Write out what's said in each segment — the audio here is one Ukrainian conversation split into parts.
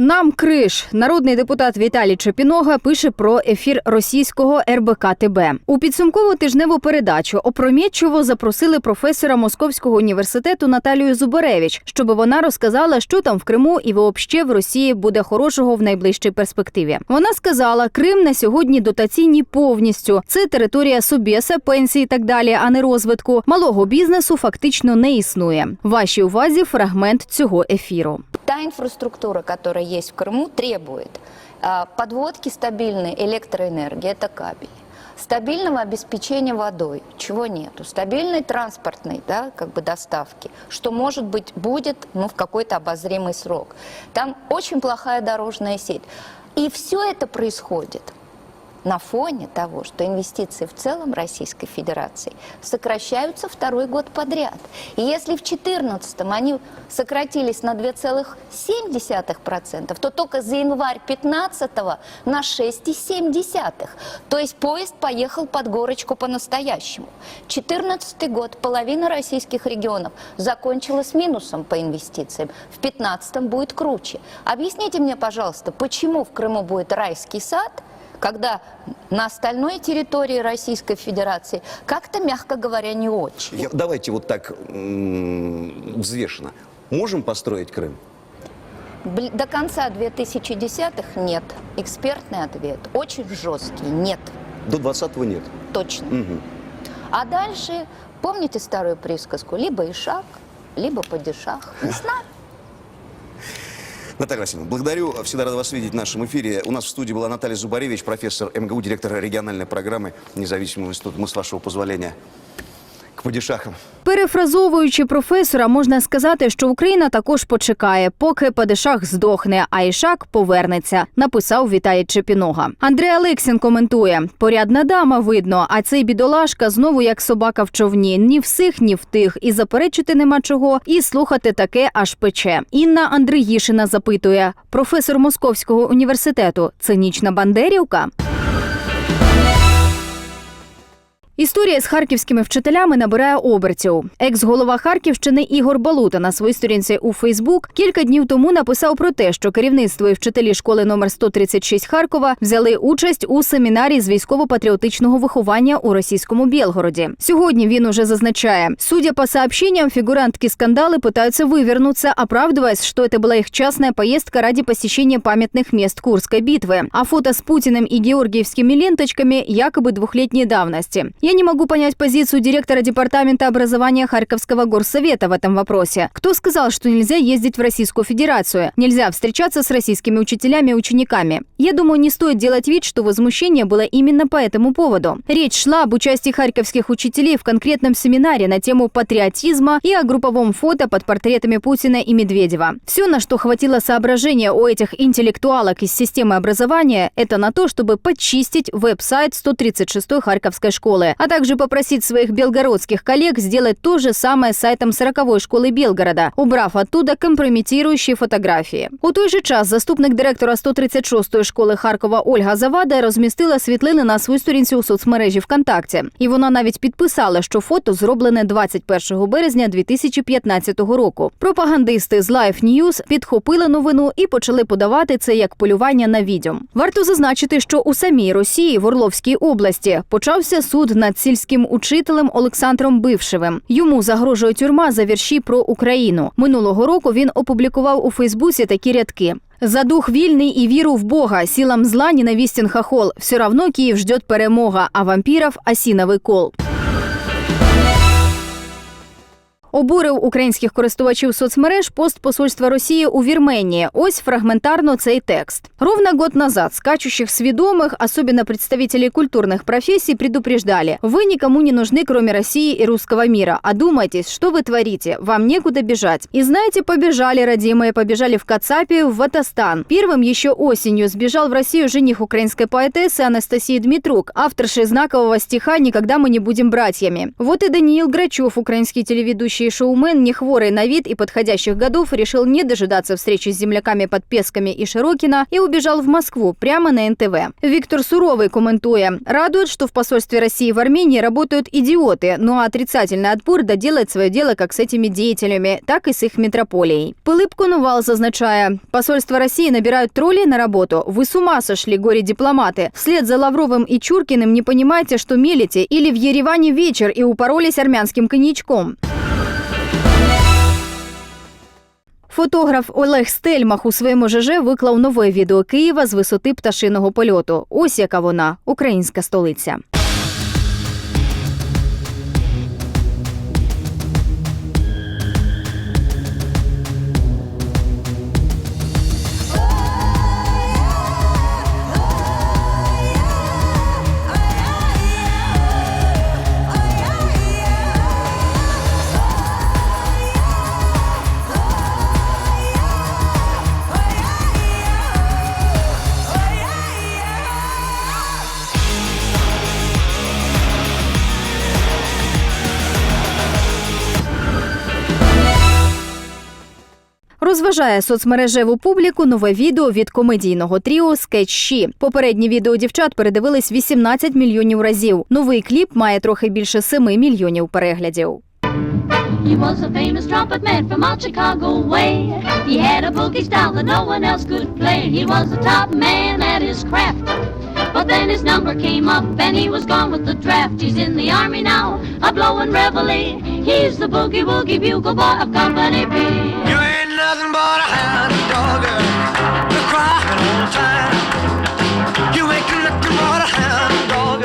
Нам криш. Народний депутат Віталій Чепінога пише про ефір російського РБК ТБ. У підсумкову тижневу передачу опрометчиво запросили професора Московського університету Наталію Зубаревич, щоб вона розказала, що там в Криму і вообще в Росії буде хорошого в найближчій перспективі. Вона сказала, Крим на сьогодні дотаційні повністю. Це територія Собєса, пенсії і так далі, а не розвитку. Малого бізнесу фактично не існує. Вашій увазі фрагмент цього ефіру. Та инфраструктура, которая есть в Крыму, требует а, подводки стабильной электроэнергии, это кабель, стабильного обеспечения водой, чего нету, стабильной транспортной да, как бы доставки, что может быть будет ну, в какой-то обозримый срок. Там очень плохая дорожная сеть. И все это происходит на фоне того, что инвестиции в целом Российской Федерации сокращаются второй год подряд. И если в 2014 они сократились на 2,7%, то только за январь 2015 на 6,7%. То есть поезд поехал под горочку по-настоящему. 2014 год половина российских регионов закончила с минусом по инвестициям. В 2015 будет круче. Объясните мне, пожалуйста, почему в Крыму будет райский сад, когда на остальной территории Российской Федерации как-то, мягко говоря, не очень. Я- Давайте вот так взвешенно. Можем построить Крым? До конца 2010-х нет. Экспертный ответ очень жесткий. Нет, До 20-го нет. точно. Мгм. А дальше, помните старую присказку? Либо ишак, либо падишах. Не знаю. Наталья Васильевна, благодарю. Всегда рад вас видеть в нашем эфире. У нас в студии была Наталья Зубаревич, профессор МГУ, директор региональной программы Независимого института. Мы, с вашего позволения, к падишахам. Перефразовуючи професора, можна сказати, що Україна також почекає, поки Падишах здохне, а Ішак повернеться. Написав Віталій Чепінога. Андрій Алексін коментує: порядна дама видно, а цей бідолашка знову як собака в човні. Ні всіх, ні в тих. І заперечити нема чого, і слухати таке аж пече. Інна Андріїшина запитує: професор Московського університету цинічна бандерівка. Історія з харківськими вчителями набирає обертів. Екс-голова Харківщини Ігор Балута на своїй сторінці у Фейсбук кілька днів тому написав про те, що керівництво і вчителі школи номер 136 Харкова взяли участь у семінарі з військово-патріотичного виховання у російському Білгороді. Сьогодні він уже зазначає, судя по сообщениям, фигурантки скандалы пытаются вывернуться, оправдываясь, что это была их частная поездка ради посещения памятных мест Курской битвы, а фото с Путиным и георгиевскими ленточками якобы двухлетней давности. Я не могу понять позицию директора департамента образования Харьковского горсовета в этом вопросе. Кто сказал, что нельзя ездить в Российскую Федерацию, нельзя встречаться с российскими учителями и учениками? Я думаю, не стоит делать вид, что возмущение было именно по этому поводу. Речь шла об участии харьковских учителей в конкретном семинаре на тему патриотизма и о групповом фото под портретами Путина и Медведева. Все, на что хватило соображения у этих интеллектуалок из системы образования, это на то, чтобы подчистить веб-сайт 136-й Харьковской школы, а также попросить своих белгородских коллег сделать то же самое с сайтом 40-й школы Белгорода, убрав оттуда компрометирующие фотографії. У той же час заступник директора 136-ї школи Харкова Ольга Завада розмістила світлини на своїй сторінці у соцмережі ВКонтакті. І вона навіть підписала, що фото зроблене 21 березня 2015 року. Пропагандисти з Life News підхопили новину і почали подавати це як полювання на відьом. Варто зазначити, що у самій Росії в Орловській області почався суд над сільським учителем Олександром Бившевим. Йому загрожує тюрма за вірші про Україну. Минулого року він опублікував у Фейсбуці такі рядки. За дух вільний і віру в Бога, силам зла ненавистен хохол. Все равно Київ ждет перемога, а вампіров осиновий кол. Обурив українських користувачів соцмереж пост посольства Росії у Вірменії. Ось фрагментарно цей текст. Ровно год назад скачущих сведомых, особенно представителей культурных профессий, предупреждали. Вы никому не нужны, кроме России и русского мира. Одумайтесь, что вы творите. Вам некуда бежать. И знаете, побежали, родимые, побежали в Кацапию, в Ватастан. Первым еще осенью сбежал в Россию жених украинской поэтессы Анастасии Дмитрук, авторши знакового стиха «Никогда мы не будем братьями». Вот и Даниил Грачев, украинский телеведущий Знаменитый шоумен, не хворый на вид и подходящих годов, решил не дожидаться встречи с земляками под Песками и Широкино и убежал в Москву прямо на НТВ. Виктор Суровый, комментуя, радует, что в посольстве России в Армении работают идиоты, а отрицательный отбор доделает свое дело как с этими деятелями, так и с их метрополией. Пилип Коновал зазначає, посольство России набирают троллей на работу. Вы с ума сошли, горе-дипломаты. Вслед за Лавровым и Чуркиным не понимаете, что мелите, или в Ереване вечер и упоролись армянским коньячком. Фотограф Олег Стельмах у своєму ЖЖ виклав нове відео Києва з висоти пташиного польоту. Ось яка вона, українська столиця. Розважає соцмережеву публіку нове відео від комедійного тріо Скетч Ші. Попереднє відео дівчат передивились 18 мільйонів разів. Новий кліп має трохи більше 7 мільйонів переглядів. He was a famous trumpet man from out Chicago way. He had a boogie style that no one else could play. He was the top man at his craft. But then his number came up and he was gone with the draft. He's in the army now, a blowing reveille. He's the boogie woogie bugle boy of Company B. Nothing but a hound dog. You're crying all the time. You ain't nothing but a hound dog.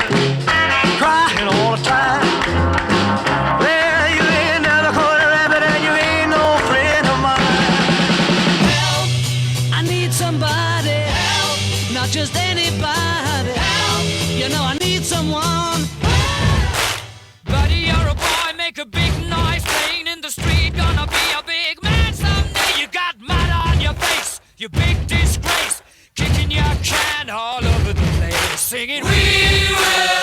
Crying all the time. Well, you ain't never caught a rabbit and you ain't no friend of mine. Help! I need somebody. Help! Not just anybody. Help! You know I need someone. Buddy, you're a boy, make a big you big disgrace, kicking your can all over the place, singing, We will